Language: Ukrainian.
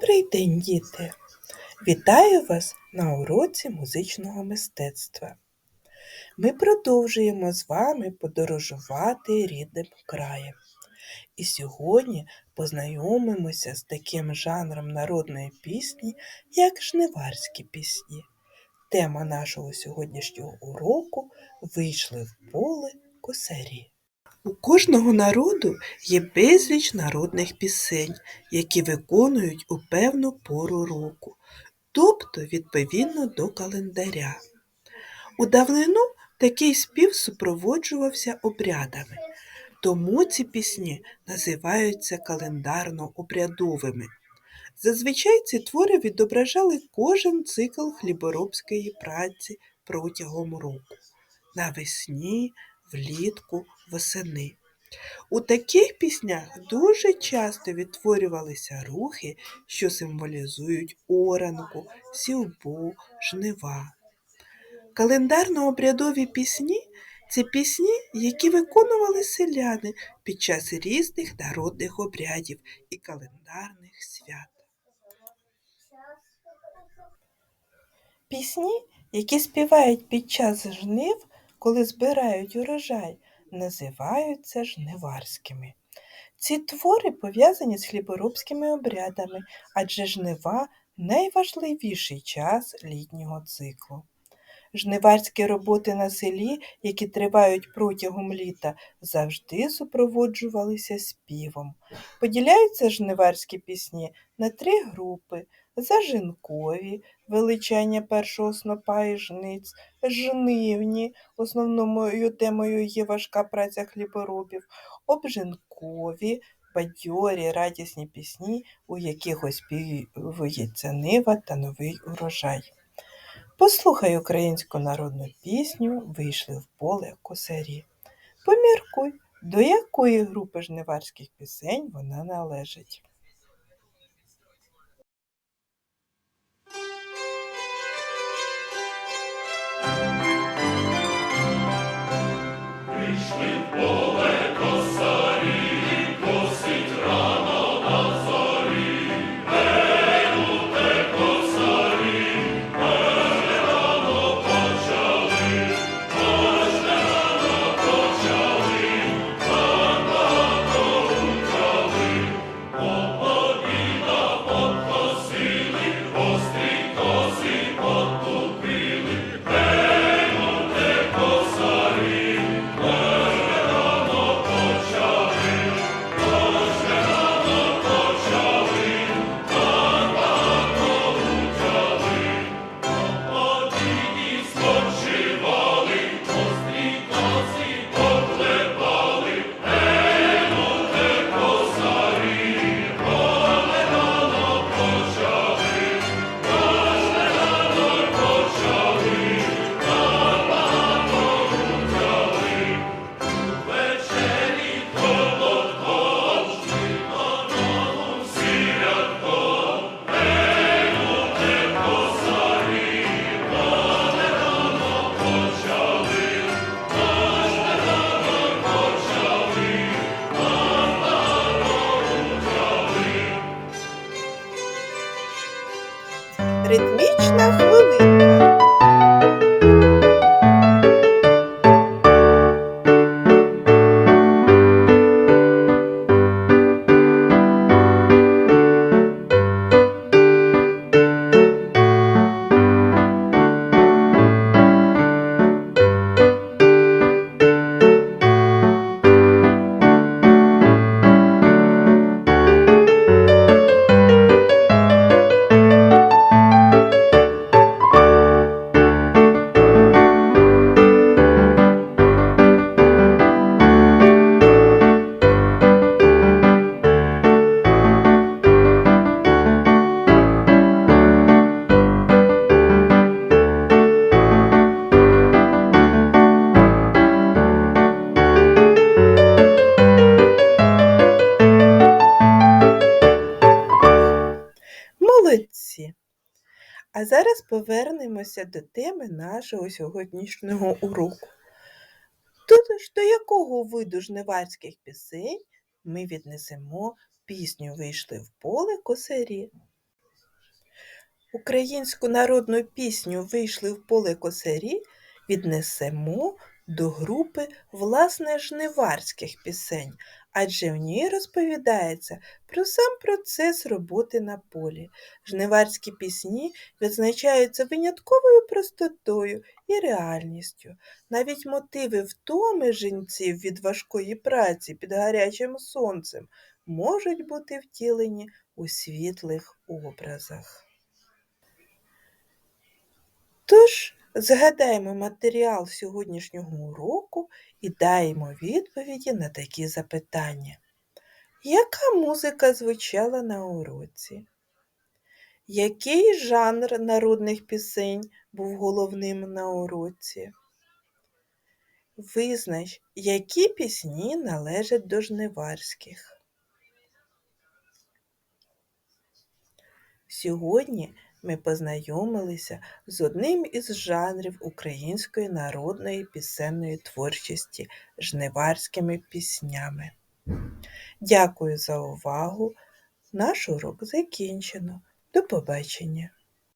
Добрий день, діти! Вітаю вас на уроці музичного мистецтва. Ми продовжуємо з вами подорожувати рідним краєм. І сьогодні познайомимося з таким жанром народної пісні, як жниварські пісні. Тема нашого сьогоднішнього уроку вийшли в поле косарі. У кожного народу є безліч народних пісень, які виконують у певну пору року, тобто відповідно до календаря. У давнину такий спів супроводжувався обрядами, тому ці пісні називаються календарно-обрядовими. Зазвичай ці твори відображали кожен цикл хліборобської праці протягом року навесні, влітку, восени. У таких піснях дуже часто відтворювалися рухи, що символізують оранку, сівбу, жнива. Календарно-обрядові пісні це пісні, які виконували селяни під час різних народних обрядів і календарних свят. Пісні, які співають під час жнив, коли збирають урожай, називаються жниварськими. Ці твори пов'язані з хліборобськими обрядами, адже жнива найважливіший час літнього циклу. Жниварські роботи на селі, які тривають протягом літа, завжди супроводжувалися співом. Поділяються жниварські пісні на три групи зажинкові, величання першого снопа і жниць, жнивні, основною темою є важка праця хліборобів, обжинкові, бадьорі, радісні пісні, у яких оспівується нива та новий урожай. Послухай українську народну пісню Вийшли в поле косарі. Поміркуй, до якої групи жниварських пісень вона належить. Ритмічна хвилинка. Молодці! А зараз повернемося до теми нашого сьогоднішнього уроку. Тут до якого виду жниварських пісень ми віднесемо пісню Вийшли в поле косарі. Українську народну пісню Вийшли в поле косарі віднесемо до групи власне жниварських пісень, адже в ній розповідається про сам процес роботи на полі. Жниварські пісні відзначаються винятковою простотою і реальністю. Навіть мотиви втоми жінців від важкої праці під гарячим сонцем можуть бути втілені у світлих образах. Тож згадаємо матеріал сьогоднішнього уроку і даємо відповіді на такі запитання. Яка музика звучала на уроці? Який жанр народних пісень був головним на уроці? Визнач, які пісні належать до жниварських. Сьогодні ми познайомилися з одним із жанрів української народної пісенної творчості жниварськими піснями. Дякую за увагу. Наш урок закінчено. До побачення!